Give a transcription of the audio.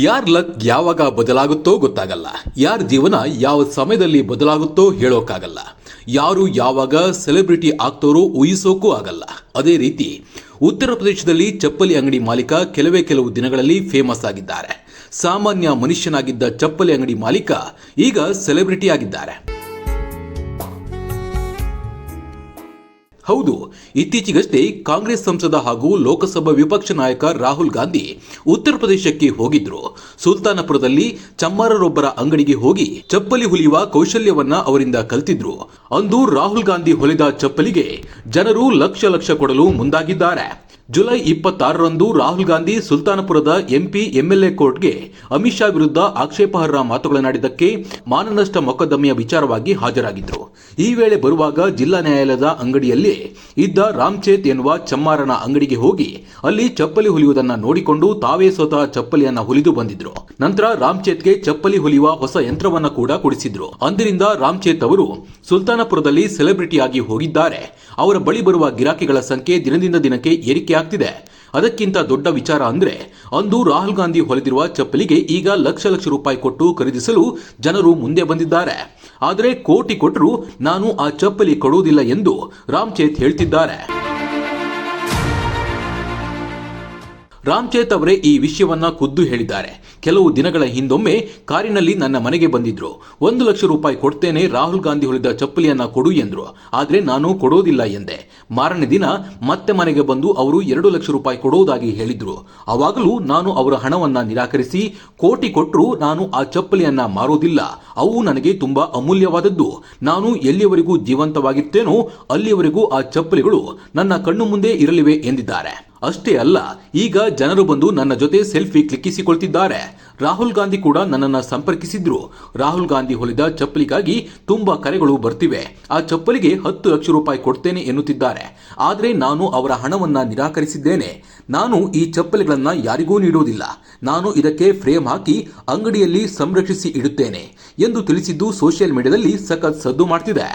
ಯಾರ್ ಲಕ್ ಯಾವಾಗ ಬದಲಾಗುತ್ತೋ ಗೊತ್ತಾಗಲ್ಲ. ಯಾರ ಜೀವನ ಯಾವ ಸಮಯದಲ್ಲಿ ಬದಲಾಗುತ್ತೋ ಹೇಳೋಕ್ಕಾಗಲ್ಲ ಯಾರು ಯಾವಾಗ ಸೆಲೆಬ್ರಿಟಿ ಆಗ್ತಾರೋ ಊಹಿಸೋಕ್ಕೂ ಆಗಲ್ಲ. ಅದೇ ರೀತಿ, ಉತ್ತರ ಪ್ರದೇಶದಲ್ಲಿ ಚಪ್ಪಲಿ ಅಂಗಡಿ ಮಾಲೀಕ ಕೆಲವೇ ಕೆಲವು ದಿನಗಳಲ್ಲಿ ಫೇಮಸ್ ಆಗಿದ್ದಾರೆ. ಸಾಮಾನ್ಯ ಮನುಷ್ಯನಾಗಿದ್ದ ಚಪ್ಪಲಿ ಅಂಗಡಿ ಮಾಲೀಕ ಈಗ ಸೆಲೆಬ್ರಿಟಿ ಆಗಿದ್ದಾರೆ. ಹೌದು, ಇತ್ತೀಚೆಗಷ್ಟೇ ಕಾಂಗ್ರೆಸ್ ಸಂಸದ ಹಾಗೂ ಲೋಕಸಭಾ ವಿಪಕ್ಷ ನಾಯಕ ರಾಹುಲ್ ಗಾಂಧಿ ಉತ್ತರ ಪ್ರದೇಶಕ್ಕೆ ಹೋಗಿದ್ರು. ಸುಲ್ತಾನಪುರದಲ್ಲಿ ಚಮ್ಮಾರರೊಬ್ಬರ ಅಂಗಡಿಗೆ ಹೋಗಿ ಚಪ್ಪಲಿ ಹುಲಿಯುವ ಕೌಶಲ್ಯವನ್ನ ಅವರಿಂದ ಕಲ್ತಿದ್ರು. ಅಂದು ರಾಹುಲ್ ಗಾಂಧಿ ಹೊಲಿದ ಚಪ್ಪಲಿಗೆ ಜನರು ಲಕ್ಷ ಲಕ್ಷ ಕೊಡಲು ಮುಂದಾಗಿದ್ದಾರೆ. ಜುಲೈ ಇಪ್ಪತ್ತಾರರಂದು ರಾಹುಲ್ ಗಾಂಧಿ ಸುಲ್ತಾನಪುರದ ಎಂಪಿ, ಎಂಎಲ್ಎ ಕೋರ್ಟ್ಗೆ ಅಮಿತ್ ಶಾ ವಿರುದ್ಧ ಆಕ್ಷೇಪಾರ್ಹ ಮಾತುಗಳನ್ನಾಡಿದ್ದಕ್ಕೆ ಮಾನನಷ್ಟ ಮೊಕದ್ದಮೆಯ ವಿಚಾರವಾಗಿ ಹಾಜರಾಗಿದ್ದರು ಈ ವೇಳೆ ಬರುವಾಗ ಜಿಲ್ಲಾ ನ್ಯಾಯಾಲಯದ ಅಂಗಡಿಯಲ್ಲಿ ಇದ್ದ ರಾಮ್ಚೇತ್ ಎನ್ನುವ ಚಮ್ಮಾರನ ಅಂಗಡಿಗೆ ಹೋಗಿ ಅಲ್ಲಿ ಚಪ್ಪಲಿ ಹುಲಿಯುವುದನ್ನು ನೋಡಿಕೊಂಡು ತಾವೇ ಸ್ವತಃ ಚಪ್ಪಲಿಯನ್ನ ಹುಲಿದು ಬಂದಿದ್ರು. ನಂತರ ರಾಮ್ಚೇತ್ಗೆ ಚಪ್ಪಲಿ ಹುಲಿಯುವ ಹೊಸ ಯಂತ್ರವನ್ನ ಕೂಡ ಕೊಡಿಸಿದ್ರು. ಅಂದಿನಿಂದ ರಾಮ್ಚೇತ್ ಅವರು ಸುಲ್ತಾನಪುರದಲ್ಲಿ ಸೆಲೆಬ್ರಿಟಿಯಾಗಿ ಹೋಗಿದ್ದಾರೆ. ಅವರ ಬಳಿ ಬರುವ ಗಿರಾಕಿಗಳ ಸಂಖ್ಯೆ ದಿನದಿಂದ ದಿನಕ್ಕೆ ಏರಿಕೆ ಆಗ್ತಿದೆ. ಅದಕ್ಕಿಂತ ದೊಡ್ಡ ವಿಚಾರ ಅಂದ್ರೆ, ಅಂದು ರಾಹುಲ್ ಗಾಂಧಿ ಹೊಲಿದಿರುವ ಚಪ್ಪಲಿಗೆ ಈಗ ಲಕ್ಷ ಲಕ್ಷ ರೂಪಾಯಿ ಕೊಟ್ಟು ಖರೀದಿಸಲು ಜನರು ಮುಂದೆ ಬಂದಿದ್ದಾರೆ. ಆದರೆ ಕೋಟಿ ಕೊಟ್ಟರು ನಾನು ಆ ಚಪ್ಪಲಿ ಕೊಡುವುದಿಲ್ಲ ಎಂದು ರಾಮ್ಚೇತ್ ಹೇಳ್ತಿದ್ದಾರೆ. ರಾಮ್ಚೇತ್ ಅವರೇ ಈ ವಿಷಯವನ್ನ ಖುದ್ದು ಹೇಳಿದ್ದಾರೆ. ಕೆಲವು ದಿನಗಳ ಹಿಂದೊಮ್ಮೆ ಕಾರಿನಲ್ಲಿ ನನ್ನ ಮನೆಗೆ ಬಂದಿದ್ರು. ಒಂದು ಲಕ್ಷ ರೂಪಾಯಿ ಕೊಡ್ತೇನೆ, ರಾಹುಲ್ ಗಾಂಧಿ ಹೊಲಿದ ಚಪ್ಪಲಿಯನ್ನ ಕೊಡು ಎಂದ್ರು. ಆದ್ರೆ ನಾನು ಕೊಡೋದಿಲ್ಲ ಎಂದೆ. ಮಾರನೇ ದಿನ ಮತ್ತೆ ಮನೆಗೆ ಬಂದು ಅವರು ಎರಡು ಲಕ್ಷ ರೂಪಾಯಿ ಕೊಡುವುದಾಗಿ ಹೇಳಿದ್ರು. ಅವಾಗಲೂ ನಾನು ಅವರ ಹಣವನ್ನ ನಿರಾಕರಿಸಿ ಕೋಟಿ ಕೊಟ್ಟರು ನಾನು ಆ ಚಪ್ಪಲಿಯನ್ನ ಮಾರೋದಿಲ್ಲ. ಅವು ನನಗೆ ತುಂಬಾ ಅಮೂಲ್ಯವಾದದ್ದು. ನಾನು ಎಲ್ಲಿಯವರೆಗೂ ಜೀವಂತವಾಗಿರ್ತೇನೋ ಅಲ್ಲಿಯವರೆಗೂ ಆ ಚಪ್ಪಲಿಗಳು ನನ್ನ ಕಣ್ಣು ಮುಂದೆ ಇರಲಿವೆ ಎಂದಿದ್ದಾರೆ. ಅಷ್ಟೇ ಅಲ್ಲ, ಈಗ ಜನರು ಬಂದು ನನ್ನ ಜೊತೆ ಸೆಲ್ಫಿ ಕ್ಲಿಕ್ಕಿಸಿಕೊಳ್ತಿದ್ದಾರೆ. ರಾಹುಲ್ ಗಾಂಧಿ ಕೂಡ ನನ್ನನ್ನು ಸಂಪರ್ಕಿಸಿದ್ರು. ರಾಹುಲ್ ಗಾಂಧಿ ಹೊಲಿದ ಚಪ್ಪಲಿಗಾಗಿ ತುಂಬಾ ಕರೆಗಳು ಬರ್ತಿವೆ. ಆ ಚಪ್ಪಲಿಗೆ ಹತ್ತು ಲಕ್ಷ ರೂಪಾಯಿ ಕೊಡ್ತೇನೆ ಎನ್ನುತ್ತಿದ್ದಾರೆ. ಆದರೆ ನಾನು ಅವರ ಹಣವನ್ನು ನಿರಾಕರಿಸಿದ್ದೇನೆ. ನಾನು ಈ ಚಪ್ಪಲಿಗಳನ್ನು ಯಾರಿಗೂ ನೀಡುವುದಿಲ್ಲ ನಾನು ಇದಕ್ಕೆ ಫ್ರೇಮ್ ಹಾಕಿ ಅಂಗಡಿಯಲ್ಲಿ ಸಂರಕ್ಷಿಸಿ ಇಡುತ್ತೇನೆ ಎಂದು ತಿಳಿಸಿದ್ದು ಸೋಷಿಯಲ್ ಮೀಡಿಯಾದಲ್ಲಿ ಸಖತ್ ಸದ್ದು ಮಾಡ್ತಿದೆ.